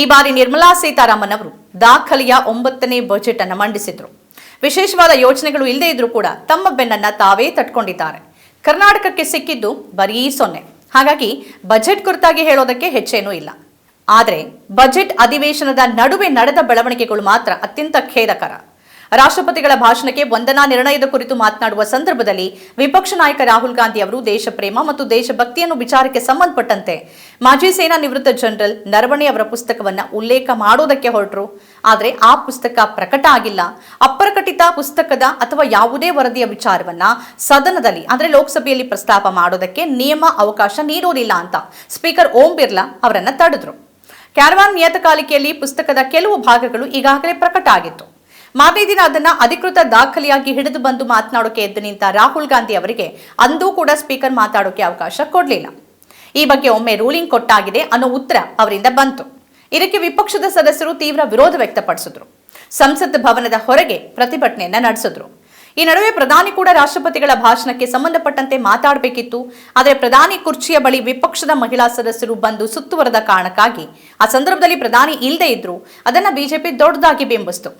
ಈ ಬಾರಿ ನಿರ್ಮಲಾ ಸೀತಾರಾಮನ್ ಅವರು ದಾಖಲೆಯ ಒಂಬತ್ತನೇ ಬಜೆಟ್ ಅನ್ನು ಮಂಡಿಸಿದ್ರು. ವಿಶೇಷವಾದ ಯೋಜನೆಗಳು ಇಲ್ಲದೇ ಇದ್ರೂ ಕೂಡ ತಮ್ಮ ಬೆನ್ನನ್ನ ತಾವೇ ತಟ್ಕೊಂಡಿದ್ದಾರೆ. ಕರ್ನಾಟಕಕ್ಕೆ ಸಿಕ್ಕಿದ್ದು ಬರೀ ಸೊನ್ನೆ. ಹಾಗಾಗಿ ಬಜೆಟ್ ಕುರಿತಾಗಿ ಹೇಳೋದಕ್ಕೆ ಹೆಚ್ಚೇನೂ ಇಲ್ಲ. ಆದರೆ ಬಜೆಟ್ ಅಧಿವೇಶನದ ನಡುವೆ ನಡೆದ ಬೆಳವಣಿಗೆಗಳು ಮಾತ್ರ ಅತ್ಯಂತ ಖೇದಕರ. ರಾಷ್ಟ್ರಪತಿಗಳ ಭಾಷಣಕ್ಕೆ ವಂದನಾ ನಿರ್ಣಯದ ಕುರಿತು ಮಾತನಾಡುವ ಸಂದರ್ಭದಲ್ಲಿ ವಿಪಕ್ಷ ನಾಯಕ ರಾಹುಲ್ ಗಾಂಧಿ ಅವರು ದೇಶಪ್ರೇಮ ಮತ್ತು ದೇಶಭಕ್ತಿಯನ್ನು ವಿಚಾರಕ್ಕೆ ಸಂಬಂಧಪಟ್ಟಂತೆ ಮಾಜಿ ಸೇನಾ ನಿವೃತ್ತ ಜನರಲ್ ನರವಣೆ ಅವರ ಪುಸ್ತಕವನ್ನ ಉಲ್ಲೇಖ ಮಾಡೋದಕ್ಕೆ ಹೊರಟರು. ಆದರೆ ಆ ಪುಸ್ತಕ ಪ್ರಕಟ ಆಗಿಲ್ಲ. ಅಪ್ರಕಟಿತ ಪುಸ್ತಕದ ಅಥವಾ ಯಾವುದೇ ವರದಿಯ ವಿಚಾರವನ್ನ ಸದನದಲ್ಲಿ, ಅಂದ್ರೆ ಲೋಕಸಭೆಯಲ್ಲಿ ಪ್ರಸ್ತಾಪ ಮಾಡೋದಕ್ಕೆ ನಿಯಮ ಅವಕಾಶ ನೀಡೋದಿಲ್ಲ ಅಂತ ಸ್ಪೀಕರ್ ಓಂ ಬಿರ್ಲಾ ಅವರನ್ನ ತಡೆದ್ರು. ಕ್ಯಾರವಾನ್ ನಿಯತಕಾಲಿಕೆಯಲ್ಲಿ ಪುಸ್ತಕದ ಕೆಲವು ಭಾಗಗಳು ಈಗಾಗಲೇ ಪ್ರಕಟ ಆಗಿತ್ತು. ಮಾರನೇ ದಿನ ಅದನ್ನ ಅಧಿಕೃತ ದಾಖಲೆಯಾಗಿ ಹಿಡಿದು ಬಂದು ಮಾತನಾಡೋಕೆ ಎದ್ದು ನಿಂತ ರಾಹುಲ್ ಗಾಂಧಿ ಅವರಿಗೆ ಅಂದೂ ಕೂಡ ಸ್ಪೀಕರ್ ಮಾತಾಡೋಕೆ ಅವಕಾಶ ಕೊಡಲಿಲ್ಲ. ಈ ಬಗ್ಗೆ ಒಮ್ಮೆ ರೂಲಿಂಗ್ ಕೊಟ್ಟಾಗಿದೆ ಅನ್ನೋ ಉತ್ತರ ಅವರಿಂದ ಬಂತು. ಇದಕ್ಕೆ ವಿಪಕ್ಷದ ಸದಸ್ಯರು ತೀವ್ರ ವಿರೋಧ ವ್ಯಕ್ತಪಡಿಸಿದ್ರು. ಸಂಸತ್ ಭವನದ ಹೊರಗೆ ಪ್ರತಿಭಟನೆಯನ್ನ ನಡೆಸಿದ್ರು. ಈ ನಡುವೆ ಪ್ರಧಾನಿ ಕೂಡ ರಾಷ್ಟ್ರಪತಿಗಳ ಭಾಷಣಕ್ಕೆ ಸಂಬಂಧಪಟ್ಟಂತೆ ಮಾತಾಡಬೇಕಿತ್ತು. ಆದರೆ ಪ್ರಧಾನಿ ಕುರ್ಚಿಯ ಬಳಿ ವಿಪಕ್ಷದ ಮಹಿಳಾ ಸದಸ್ಯರು ಬಂದು ಸುತ್ತುವರೆದ ಕಾರಣಕ್ಕಾಗಿ ಆ ಸಂದರ್ಭದಲ್ಲಿ ಪ್ರಧಾನಿ ಇಲ್ಲದೇ ಇದ್ರು. ಅದನ್ನ ಬಿಜೆಪಿ ದೊಡ್ಡದಾಗಿ ಬಿಂಬಿಸ್ತು.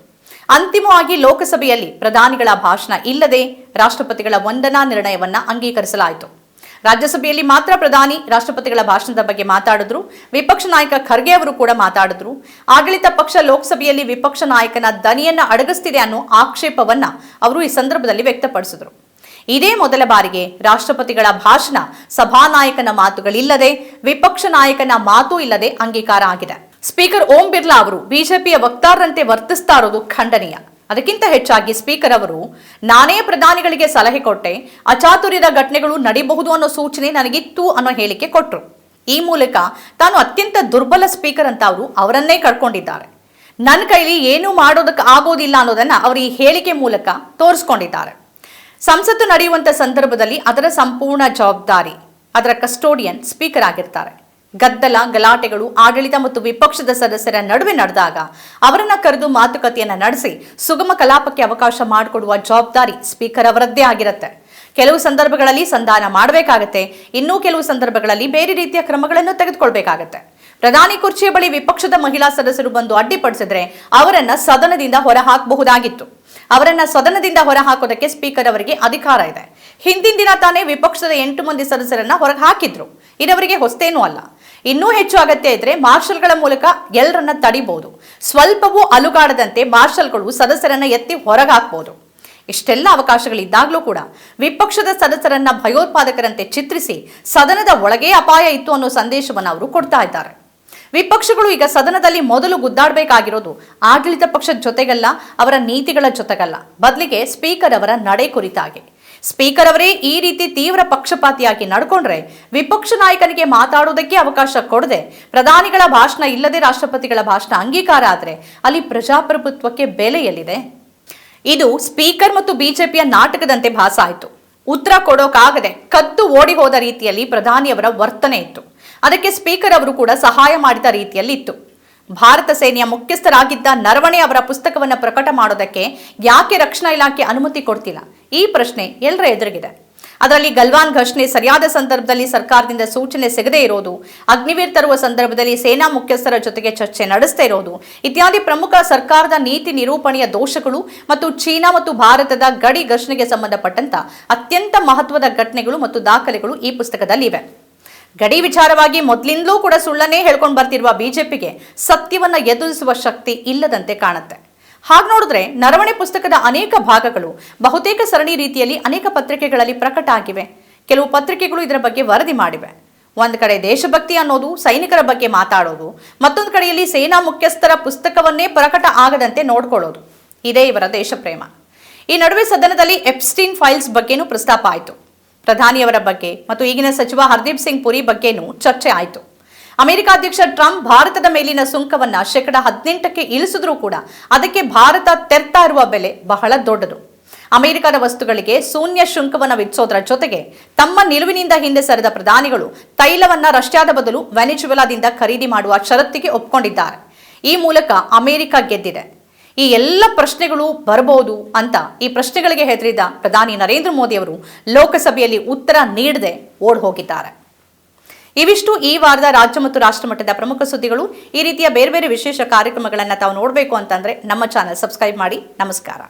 ಅಂತಿಮವಾಗಿ ಲೋಕಸಭೆಯಲ್ಲಿ ಪ್ರಧಾನಿಗಳ ಭಾಷಣ ಇಲ್ಲದೆ ರಾಷ್ಟ್ರಪತಿಗಳ ವಂದನಾ ನಿರ್ಣಯವನ್ನ ಅಂಗೀಕರಿಸಲಾಯಿತು. ರಾಜ್ಯಸಭೆಯಲ್ಲಿ ಮಾತ್ರ ಪ್ರಧಾನಿ ರಾಷ್ಟ್ರಪತಿಗಳ ಭಾಷಣದ ಬಗ್ಗೆ ಮಾತಾಡಿದ್ರು. ವಿಪಕ್ಷ ನಾಯಕ ಖರ್ಗೆ ಅವರು ಕೂಡ ಮಾತಾಡಿದ್ರು. ಆಡಳಿತ ಪಕ್ಷ ಲೋಕಸಭೆಯಲ್ಲಿ ವಿಪಕ್ಷ ನಾಯಕನ ದನಿಯನ್ನ ಅಡಗಿಸ್ತಿದೆ ಅನ್ನೋ ಆಕ್ಷೇಪವನ್ನ ಅವರು ಈ ಸಂದರ್ಭದಲ್ಲಿ ವ್ಯಕ್ತಪಡಿಸಿದರು. ಇದೇ ಮೊದಲ ಬಾರಿಗೆ ರಾಷ್ಟ್ರಪತಿಗಳ ಭಾಷಣ ಸಭಾನಾಯಕನ ಮಾತುಗಳಿಲ್ಲದೆ ವಿಪಕ್ಷ ನಾಯಕನ ಮಾತು ಇಲ್ಲದೆ ಅಂಗೀಕಾರ ಆಗಿದೆ. ಸ್ಪೀಕರ್ ಓಂ ಬಿರ್ಲಾ ಅವರು ಬಿಜೆಪಿಯ ವಕ್ತಾರರಂತೆ ವರ್ತಿಸ್ತಾ ಇರೋದು ಖಂಡನೀಯ. ಅದಕ್ಕಿಂತ ಹೆಚ್ಚಾಗಿ ಸ್ಪೀಕರ್ ಅವರು, ನಾನೇ ಪ್ರಧಾನಿಗಳಿಗೆ ಸಲಹೆ ಕೊಟ್ಟೆ, ಅಚಾತುರ್ಯದ ಘಟನೆಗಳು ನಡೀಬಹುದು ಅನ್ನೋ ಸೂಚನೆ ನನಗಿತ್ತು ಅನ್ನೋ ಹೇಳಿಕೆ ಕೊಟ್ಟರು ಈ ಮೂಲಕ ತಾನು ಅತ್ಯಂತ ದುರ್ಬಲ ಸ್ಪೀಕರ್ ಅಂತ ಅವರು ಅವರನ್ನೇ ಕಳ್ಕೊಂಡಿದ್ದಾರೆ. ನನ್ನ ಕೈಲಿ ಏನೂ ಮಾಡೋದಕ್ಕೆ ಆಗೋದಿಲ್ಲ ಅನ್ನೋದನ್ನ ಅವರು ಈ ಹೇಳಿಕೆ ಮೂಲಕ ತೋರಿಸ್ಕೊಂಡಿದ್ದಾರೆ. ಸಂಸತ್ತು ನಡೆಯುವಂತ ಸಂದರ್ಭದಲ್ಲಿ ಅದರ ಸಂಪೂರ್ಣ ಜವಾಬ್ದಾರಿ ಅದರ ಕಸ್ಟೋಡಿಯನ್ ಸ್ಪೀಕರ್ ಆಗಿರ್ತಾರೆ. ಗದ್ದಲ, ಗಲಾಟೆಗಳು, ಆಡಳಿತ ಮತ್ತು ವಿಪಕ್ಷದ ಸದಸ್ಯರ ನಡುವೆ ನಡೆದಾಗ ಅವರನ್ನ ಕರೆದು ಮಾತುಕತೆಯನ್ನ ನಡೆಸಿ ಸುಗಮ ಕಲಾಪಕ್ಕೆ ಅವಕಾಶ ಮಾಡಿಕೊಡುವ ಜವಾಬ್ದಾರಿ ಸ್ಪೀಕರ್ ಅವರದ್ದೇ ಆಗಿರುತ್ತೆ. ಕೆಲವು ಸಂದರ್ಭಗಳಲ್ಲಿ ಸಂಧಾನ ಮಾಡಬೇಕಾಗತ್ತೆ, ಇನ್ನೂ ಕೆಲವು ಸಂದರ್ಭಗಳಲ್ಲಿ ಬೇರೆ ರೀತಿಯ ಕ್ರಮಗಳನ್ನು ತೆಗೆದುಕೊಳ್ಬೇಕಾಗತ್ತೆ. ಪ್ರಧಾನಿ ಕುರ್ಚಿಯ ಬಳಿ ವಿಪಕ್ಷದ ಮಹಿಳಾ ಸದಸ್ಯರು ಬಂದು ಅಡ್ಡಿಪಡಿಸಿದ್ರೆ ಅವರನ್ನ ಸದನದಿಂದ ಹೊರ ಹಾಕಬಹುದಾಗಿತ್ತು ಅವರನ್ನ ಸದನದಿಂದ ಹೊರ ಹಾಕೋದಕ್ಕೆ ಸ್ಪೀಕರ್ ಅವರಿಗೆ ಅಧಿಕಾರ ಇದೆ. ಹಿಂದಿನ ದಿನ ತಾನೇ ವಿಪಕ್ಷದ ಎಂಟು ಮಂದಿ ಸದಸ್ಯರನ್ನ ಹೊರಗೆ ಹಾಕಿದ್ರು ಇದವರಿಗೆ ಹೊಸ್ತೇನೂ ಅಲ್ಲ. ಇನ್ನೂ ಹೆಚ್ಚು ಅಗತ್ಯ ಇದ್ರೆ ಮಾರ್ಷಲ್ಗಳ ಮೂಲಕ ಎಲ್ಲರನ್ನ ತಡಿಬಹುದು ಸ್ವಲ್ಪವೂ ಅಲುಗಾಡದಂತೆ ಮಾರ್ಷಲ್ಗಳು ಸದಸ್ಯರನ್ನ ಎತ್ತಿ ಹೊರಗಾಕ್ಬಹುದು ಇಷ್ಟೆಲ್ಲ ಅವಕಾಶಗಳಿದ್ದಾಗಲೂ ಕೂಡ ವಿಪಕ್ಷದ ಸದಸ್ಯರನ್ನ ಭಯೋತ್ಪಾದಕರಂತೆ ಚಿತ್ರಿಸಿ ಸದನದ ಒಳಗೇ ಅಪಾಯ ಇತ್ತು ಅನ್ನೋ ಸಂದೇಶವನ್ನು ಅವರು ಕೊಡ್ತಾ ಇದ್ದಾರೆ. ವಿಪಕ್ಷಗಳು ಈಗ ಸದನದಲ್ಲಿ ಮೊದಲು ಗುದ್ದಾಡಬೇಕಾಗಿರೋದು ಆಡಳಿತ ಪಕ್ಷದ ಜೊತೆಗಲ್ಲ, ಅವರ ನೀತಿಗಳ ಜೊತೆಗಲ್ಲ. ಬದಲಿಗೆ ಸ್ಪೀಕರ್ ಅವರ ನಡೆ ಕುರಿತಾಗಿ. ಸ್ಪೀಕರ್ ಅವರೇ, ಈ ರೀತಿ ತೀವ್ರ ಪಕ್ಷಪಾತಿಯಾಗಿ ನಡ್ಕೊಂಡ್ರೆ ವಿಪಕ್ಷ ನಾಯಕನಿಗೆ ಮಾತಾಡೋದಕ್ಕೆ ಅವಕಾಶ ಕೊಡದೆ ಪ್ರಧಾನಿಗಳ ಭಾಷಣ ಇಲ್ಲದೆ ರಾಷ್ಟ್ರಪತಿಗಳ ಭಾಷಣ ಅಂಗೀಕಾರ ಆದರೆ ಅಲ್ಲಿ ಪ್ರಜಾಪ್ರಭುತ್ವಕ್ಕೆ ಬೆಲೆ ಎಲ್ಲಿದೆ? ಇದು ಸ್ಪೀಕರ್ ಮತ್ತು ಬಿಜೆಪಿಯ ನಾಟಕದಂತೆ ಭಾಸ ಆಯಿತು. ಉತ್ತರ ಕೊಡೋಕಾಗದೆ ಕತ್ತು ಓಡಿ ಹೋದ ರೀತಿಯಲ್ಲಿ ಪ್ರಧಾನಿಯವರ ವರ್ತನೆ ಇತ್ತು. ಅದಕ್ಕೆ ಸ್ಪೀಕರ್ ಅವರು ಕೂಡ ಸಹಾಯ ಮಾಡಿದ ರೀತಿಯಲ್ಲಿ ಇತ್ತು. ಭಾರತ ಸೇನೆಯ ಮುಖ್ಯಸ್ಥರಾಗಿದ್ದ ನರವಣೆ ಅವರ ಪುಸ್ತಕವನ್ನು ಪ್ರಕಟ ಮಾಡೋದಕ್ಕೆ ಯಾಕೆ ರಕ್ಷಣಾ ಇಲಾಖೆ ಅನುಮತಿ ಕೊಡ್ತಿಲ್ಲ? ಈ ಪ್ರಶ್ನೆ ಎಲ್ಲರ ಎದುರಿಗಿದೆ. ಅದರಲ್ಲಿ ಗಲ್ವಾನ್ ಘರ್ಷಣೆ ಸರಿಯಾದ ಸಂದರ್ಭದಲ್ಲಿ ಸರ್ಕಾರದಿಂದ ಸೂಚನೆ ಸಿಗದೇ ಇರೋದು, ಅಗ್ನಿವೀರ್ ತರುವ ಸಂದರ್ಭದಲ್ಲಿ ಸೇನಾ ಮುಖ್ಯಸ್ಥರ ಜೊತೆಗೆ ಚರ್ಚೆ ನಡೆಸದೇ ಇರೋದು, ಇತ್ಯಾದಿ ಪ್ರಮುಖ ಸರ್ಕಾರದ ನೀತಿ ನಿರೂಪಣೆಯ ದೋಷಗಳು ಮತ್ತು ಚೀನಾ ಮತ್ತು ಭಾರತದ ಗಡಿ ಘರ್ಷಣೆಗೆ ಸಂಬಂಧಪಟ್ಟಂತ ಅತ್ಯಂತ ಮಹತ್ವದ ಘಟನೆಗಳು ಮತ್ತು ದಾಖಲೆಗಳು ಈ ಪುಸ್ತಕದಲ್ಲಿವೆ. ಗಡಿ ವಿಚಾರವಾಗಿ ಮೊದಲಿಂದಲೂ ಕೂಡ ಸುಳ್ಳನ್ನೇ ಹೇಳ್ಕೊಂಡು ಬರ್ತಿರುವ ಬಿಜೆಪಿಗೆ ಸತ್ಯವನ್ನ ಎದುರಿಸುವ ಶಕ್ತಿ ಇಲ್ಲದಂತೆ ಕಾಣುತ್ತೆ. ಹಾಗೆ ನೋಡಿದ್ರೆ ನರವಣೆ ಪುಸ್ತಕದ ಅನೇಕ ಭಾಗಗಳು ಬಹುತೇಕ ಸರಣಿ ರೀತಿಯಲ್ಲಿ ಅನೇಕ ಪತ್ರಿಕೆಗಳಲ್ಲಿ ಪ್ರಕಟ ಆಗಿವೆ. ಕೆಲವು ಪತ್ರಿಕೆಗಳು ಇದರ ಬಗ್ಗೆ ವರದಿ ಮಾಡಿವೆ. ಒಂದು ಕಡೆ ದೇಶಭಕ್ತಿ ಅನ್ನೋದು, ಸೈನಿಕರ ಬಗ್ಗೆ ಮಾತಾಡೋದು, ಮತ್ತೊಂದು ಕಡೆಯಲ್ಲಿ ಸೇನಾ ಮುಖ್ಯಸ್ಥರ ಪುಸ್ತಕವನ್ನೇ ಪ್ರಕಟ ಆಗದಂತೆ ನೋಡ್ಕೊಳ್ಳೋದು. ಇದೇ ಇವರ ದೇಶಪ್ರೇಮ. ಈ ನಡುವೆ ಸದನದಲ್ಲಿ ಎಪ್ಸ್ಟೀನ್ ಫೈಲ್ಸ್ ಬಗ್ಗೆನೂ ಪ್ರಸ್ತಾಪ ಆಯಿತು. ಪ್ರಧಾನಿಯವರ ಬಗ್ಗೆ ಮತ್ತು ಈಗಿನ ಸಚಿವ ಹರ್ದೀಪ್ ಸಿಂಗ್ ಪುರಿ ಬಗ್ಗೆನೂ ಚರ್ಚೆ ಆಯಿತು. ಅಮೆರಿಕ ಅಧ್ಯಕ್ಷ ಟ್ರಂಪ್ ಭಾರತದ ಮೇಲಿನ ಸುಂಕವನ್ನ ಶೇಕಡ ಹದಿನೆಂಟಕ್ಕೆ ಇಳಿಸಿದ್ರೂ ಕೂಡ ಅದಕ್ಕೆ ಭಾರತ ತೆರ್ತಾ ಇರುವ ಬೆಲೆ ಬಹಳ ದೊಡ್ಡದು. ಅಮೆರಿಕದ ವಸ್ತುಗಳಿಗೆ ಶೂನ್ಯ ಶುಂಕವನ್ನು ವಿಧಿಸೋದರ ಜೊತೆಗೆ ತಮ್ಮ ನಿಲುವಿನಿಂದ ಹಿಂದೆ ಸರಿದ ಪ್ರಧಾನಿಗಳು ತೈಲವನ್ನ ರಷ್ಯಾದ ಬದಲು ವೆನಿಜುವೆಲಾದಿಂದ ಖರೀದಿ ಮಾಡುವ ಷರತ್ತಿಗೆ ಒಪ್ಪಿಕೊಂಡಿದ್ದಾರೆ ಈ ಮೂಲಕ ಅಮೆರಿಕ ಗೆದ್ದಿದೆ. ಈ ಎಲ್ಲ ಪ್ರಶ್ನೆಗಳು ಬರಬಹುದು ಅಂತ ಈ ಪ್ರಶ್ನೆಗಳಿಗೆ ಹೆದರಿದ ಪ್ರಧಾನಿ ನರೇಂದ್ರ ಮೋದಿ ಅವರು ಲೋಕಸಭೆಯಲ್ಲಿ ಉತ್ತರ ನೀಡದೆ ಓಡ್ ಹೋಗಿದ್ದಾರೆ. ಇವಿಷ್ಟು ಈ ವಾರದ ರಾಜ್ಯ ಮತ್ತು ರಾಷ್ಟ್ರ ಮಟ್ಟದ ಪ್ರಮುಖ ಸುದ್ದಿಗಳು. ಈ ರೀತಿಯ ಬೇರೆ ಬೇರೆ ವಿಶೇಷ ಕಾರ್ಯಕ್ರಮಗಳನ್ನು ತಾವು ನೋಡಬೇಕು ಅಂತಂದ್ರೆ ನಮ್ಮ ಚಾನಲ್ ಸಬ್ಸ್ಕ್ರೈಬ್ ಮಾಡಿ. ನಮಸ್ಕಾರ.